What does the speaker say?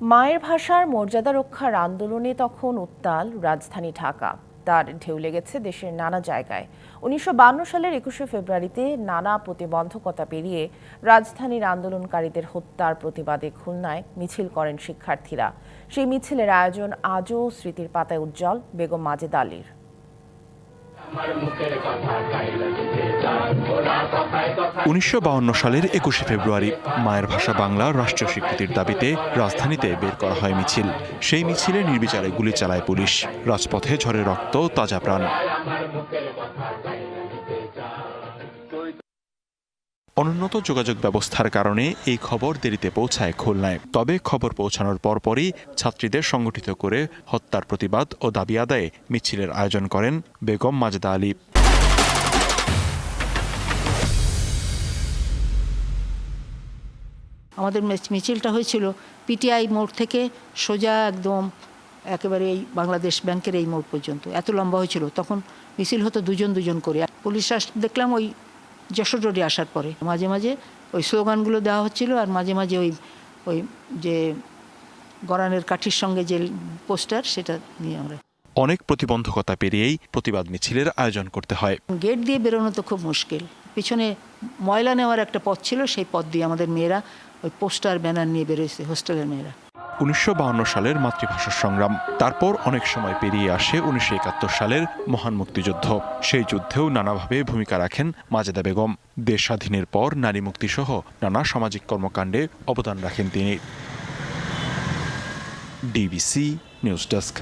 মায়ের ভাষার মর্যাদা রক্ষার আন্দোলনে তখন উত্তাল রাজধানী ঢাকা। তার ঢেউ লেগেছে দেশের নানা জায়গায়। উনিশশো সালের একুশে ফেব্রুয়ারিতে নানা প্রতিবন্ধকতা পেরিয়ে রাজধানীর আন্দোলনকারীদের হত্যার প্রতিবাদে খুলনায় মিছিল করেন শিক্ষার্থীরা। সেই মিছিলের আয়োজন আজও স্মৃতির পাতায় উজ্জ্বল। বেগম মাজেদ আলীর। উনিশশো সালের একুশে ফেব্রুয়ারি মায়ের ভাষা বাংলা রাষ্ট্রীয় স্বীকৃতির দাবিতে রাজধানীতে বের করা হয় মিছিল। সেই মিছিলে নির্বিচারে গুলি চালায় পুলিশ। রাজপথে ঝরে রক্ত, তাজা প্রাণ। অনুন্নত যোগাযোগ ব্যবস্থার কারণে এই খবর দেরিতে পৌঁছায় খুলনায়। তবে খবর পৌঁছানোর পরপরই ছাত্রীদের সংগঠিত করে হত্যার প্রতিবাদ ও দাবি আদায়ে মিছিলের আয়োজন করেন বেগম মাজেদা আলী। আমাদের মিছ- মিছিলটা হয়েছিল পিটিআই মোড় থেকে সোজা একদম একেবারে এই বাংলাদেশ ব্যাংকের এই মোড় পর্যন্ত। এত লম্বা হয়েছিল। তখন মিছিল হতো দুজন দুজন করে। পুলিশ আস দেখলাম ওই যশোর রোডে আসার পরে। মাঝে মাঝে ওই স্লোগানগুলো দেওয়া হচ্ছিল আর মাঝে মাঝে ওই ওই যে গরানের কাঠির সঙ্গে যে পোস্টার সেটা নিয়ে আমরা অনেক প্রতিবন্ধকতা পেরিয়েই প্রতিবাদ মিছিলের আয়োজন করতে হয়। গেট দিয়ে বেরোনো তো খুব মুশকিল। পিছনে ময়লা নেওয়ার একটা পথ ছিল। সেই পথ দিয়ে আমাদের মেয়েরা ওই পোস্টার, ব্যানার নিয়ে বেরোয়েছে হোস্টেলের মেয়েরা। উনিশশো সালের মাতৃভাষার সংগ্রাম। তারপর অনেক সময় পেরিয়ে আসে উনিশশো একাত্তর সালের মহান মুক্তিযুদ্ধ। সেই যুদ্ধেও নানাভাবে ভূমিকা রাখেন মাজেদা বেগম। দেশ স্বাধীনের পর নারী মুক্তিসহ নানা সামাজিক কর্মকাণ্ডে অবদান রাখেন তিনি। DBC news desk.